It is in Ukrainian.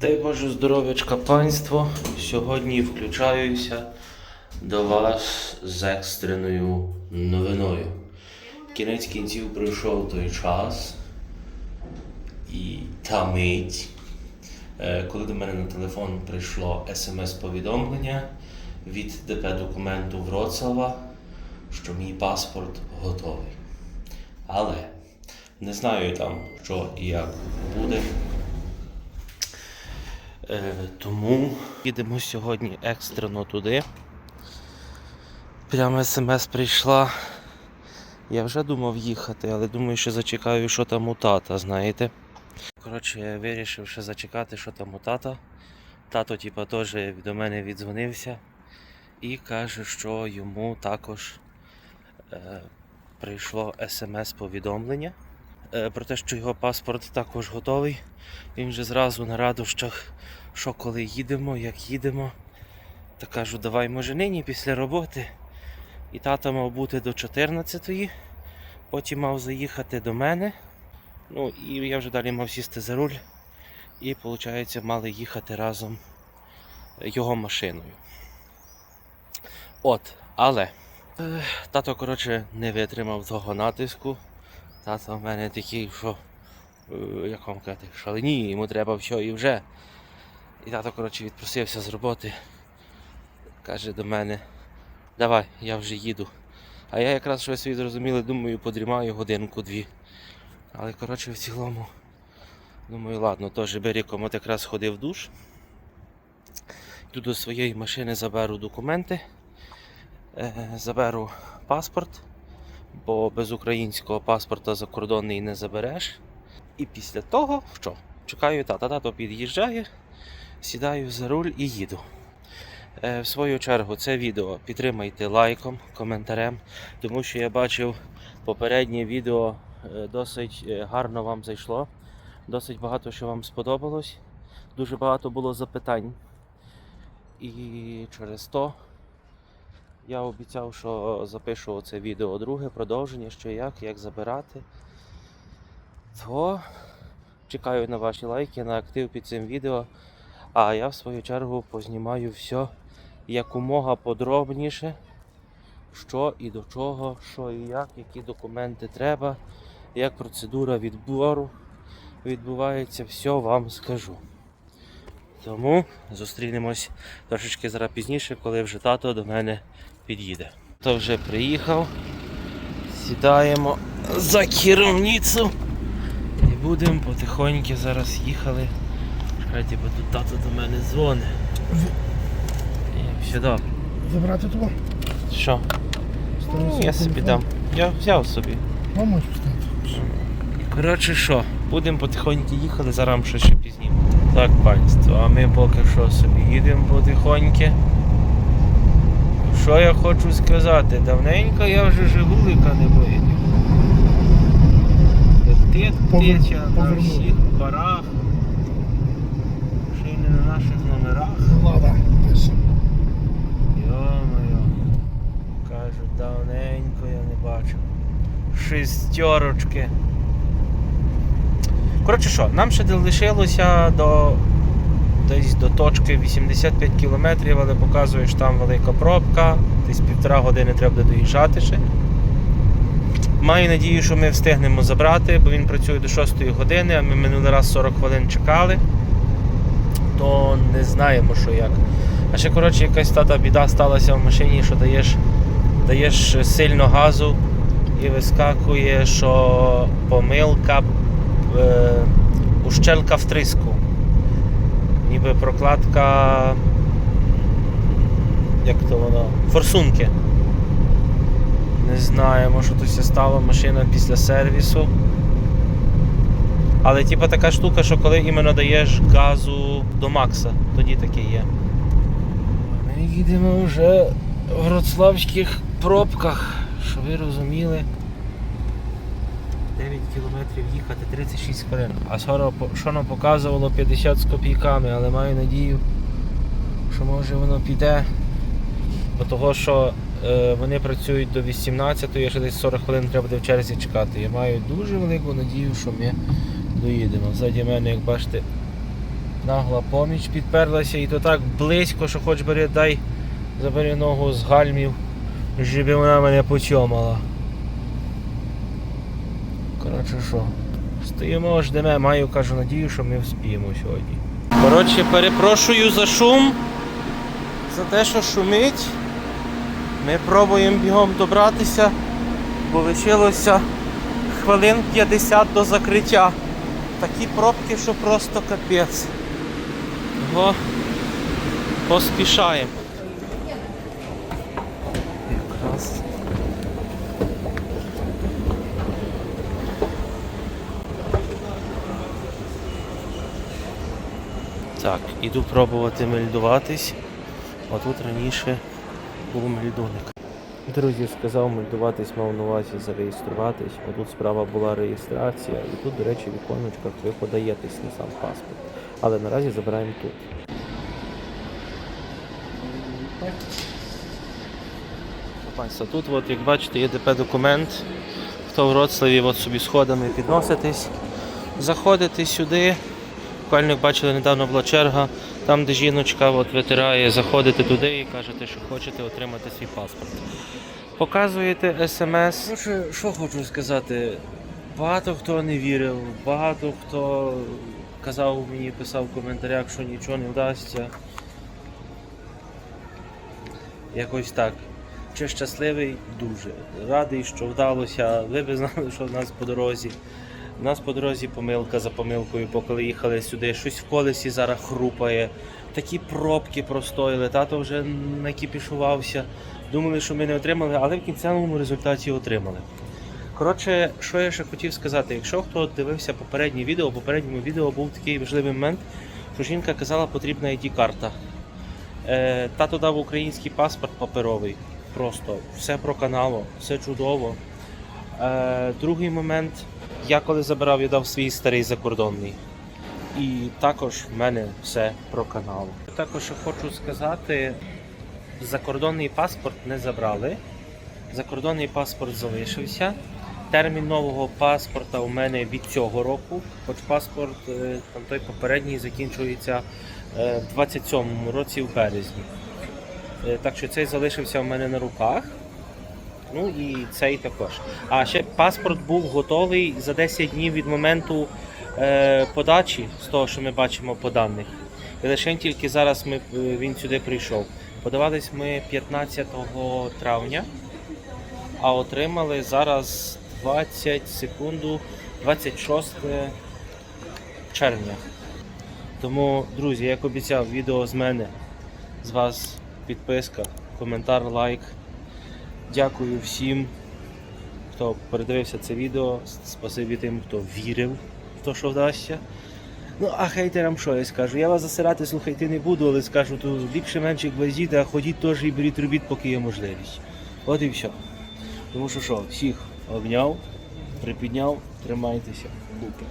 Дай Боже здоров'ячка панство. Сьогодні включаюся до вас з екстреною новиною. Кінець кінців пройшов той час і та мить, е, коли до мене на телефон прийшло смс-повідомлення від ДП документу Вроцлава, що мій паспорт готовий. Але не знаю там, що і як буде. Е, тому їдемо сьогодні екстрено туди. Прямо смс прийшла. Я вже думав їхати, але думаю, що зачекаю, що там у тата, знаєте. Коротше, я вирішив ще зачекати, що там у тата. Тато, типа, теж до мене віддзвонився і каже, що йому також е, прийшло смс-повідомлення про те, що його паспорт також готовий. Він вже зразу на радощах, що коли їдемо, як їдемо. Та кажу, давай може нині після роботи. І тато мав бути до 14-ї, потім мав заїхати до мене. Ну і я вже далі мав сісти за руль. І, виходить, мали їхати разом його машиною. От, але е, тато, коротше, не витримав того натиску. Тато в мене такий, що, е, як вам казати, шалені, йому треба все і вже. І тато, коротше, відпросився з роботи. Каже до мене, давай, я вже їду. А я якраз, що ви собі зрозуміли, думаю, подрімаю годинку-дві. Але коротше в цілому, думаю, ладно, теж беріком от якраз ходив в душ. Йду до своєї машини, заберу документи, е, заберу паспорт, бо без українського паспорта закордонний не забереш. І після того, що? Чекаю тата, тато під'їжджає, сідаю за руль і їду. Е, В свою чергу це відео підтримайте лайком, коментарем, тому що я бачив попереднє відео е, досить е, гарно вам зайшло. Досить багато що вам сподобалось. Дуже багато було запитань. І через то я обіцяв, що запишу це відео друге, продовження, що як, як забирати. То чекаю на ваші лайки, на актив під цим відео. А я в свою чергу познімаю все якомога подробніше, що і до чого, що і як, які документи треба, як процедура відбору відбувається, все вам скажу. Тому зустрінемось трошечки зараз пізніше, коли вже тато до мене під'їде. То вже приїхав. Сідаємо за керівницю і будемо потихоньки зараз їхали. Чекайте, бо тут тато до мене дзвонить. І Все добре. Забрати того? Що? Ну, я собі дам. Я взяв собі. Помочь встати. Коротше що, будемо потихоньку їхати, зараз щось ще пізніше. Так, панство, а ми поки що собі їдемо потихоньки. Що я хочу сказати? Давненько я вже Жигулика не. Летить Повер- теча на всіх парах. Ще й не на наших номерах. Влада пише. Йо-моє. Кажу, давненько я не бачив. Шестерочки. Коротше що, нам ще лишилося до десь до точки 85 кілометрів, але показує, що там велика пробка, десь півтора години треба буде доїжджати ще. Маю надію, що ми встигнемо забрати, бо він працює до 6 години, а ми минулий раз 40 хвилин чекали, то не знаємо, що як. А ще коротше якась тата біда сталася в машині, що даєш, даєш сильно газу і вискакує, що помилка е, ущелка втриску. Ніби прокладка. Як то воно? Форсунки. Не знаємо, що тут все стало машина після сервісу. Але типа така штука, що коли іменно даєш газу до Макса, тоді таке є. Ми їдемо вже в вроцлавських пробках, щоб ви розуміли. 9 кілометрів їхати 36 хвилин. А що нам показувало 50 з копійками, але маю надію, що може воно піде. Бо того, що е, вони працюють до 18, я ще десь 40 хвилин треба буде в черзі чекати. Я маю дуже велику надію, що ми доїдемо. Ззаді мене, як бачите, Нагла поміч підперлася і то так близько, що хоч бери дай забери ногу з гальмів, щоб вона мене почомала. Коротше що, стоїмо, ждемо, маю кажу надію, що ми вспіємо сьогодні. Коротше, перепрошую за шум, за те, що шумить. Ми пробуємо бігом добратися, бо лишилося хвилин 50 до закриття. Такі пробки, що просто капець. Того поспішаємо. Якраз. Так, іду пробувати мельдуватись. А тут раніше був мельдоник. Друзі, сказав мельдуватись, мав на увазі зареєструватись. А тут справа була реєстрація, і тут, до речі, в віконечках ви подаєтесь на сам паспорт. Але наразі забираємо тут. Панство, тут, от, як бачите, є ДП документ. Хто в Вроцлаві от собі сходами підноситись, заходите сюди. Буквально бачили, недавно була черга, там, де жіночка от, витирає, заходите туди і кажете, що хочете отримати свій паспорт. Показуєте смс. Ну, що, хочу сказати, багато хто не вірив, багато хто казав мені, писав в коментарях, що нічого не вдасться. Якось так. Чи щасливий? Дуже. Радий, що вдалося. Ви б знали, що в нас по дорозі. У нас по дорозі помилка за помилкою, бо коли їхали сюди, щось в колесі зараз хрупає. Такі пробки простоїли, тато вже накіпішувався. Думали, що ми не отримали, але в кінцевому результаті отримали. Коротше, що я ще хотів сказати, якщо хто дивився попереднє відео, в попередньому відео був такий важливий момент, що жінка казала, потрібна ID-карта. Е, тато дав український паспорт паперовий. Просто все проканало, все чудово. Е, другий момент, я коли забирав, я дав свій старий закордонний. І також в мене все проканало. Також ще хочу сказати, закордонний паспорт не забрали. Закордонний паспорт залишився. Термін нового паспорта у мене від цього року, хоч паспорт е, там той попередній закінчується е, в 27-му році в березні. Е, Так що цей залишився в мене на руках. Ну і цей також. А ще паспорт був готовий за 10 днів від моменту е, подачі, з того, що ми бачимо по даних. І лише тільки зараз ми, е, він сюди прийшов. Подавались ми 15 травня, а отримали зараз 20 секунду, 26 червня. Тому, друзі, як обіцяв, відео з мене, з вас підписка, коментар, лайк. Дякую всім, хто передивився це відео. Спасибі тим, хто вірив в те, що вдасться. Ну, а хейтерам що я скажу? Я вас засирати слухайте не буду, але скажу, то ліпше менше гвоздіть, а ходіть теж і беріть робіт, поки є можливість. От і все. Тому що що, всіх обняв, припідняв, тримайтеся, купи.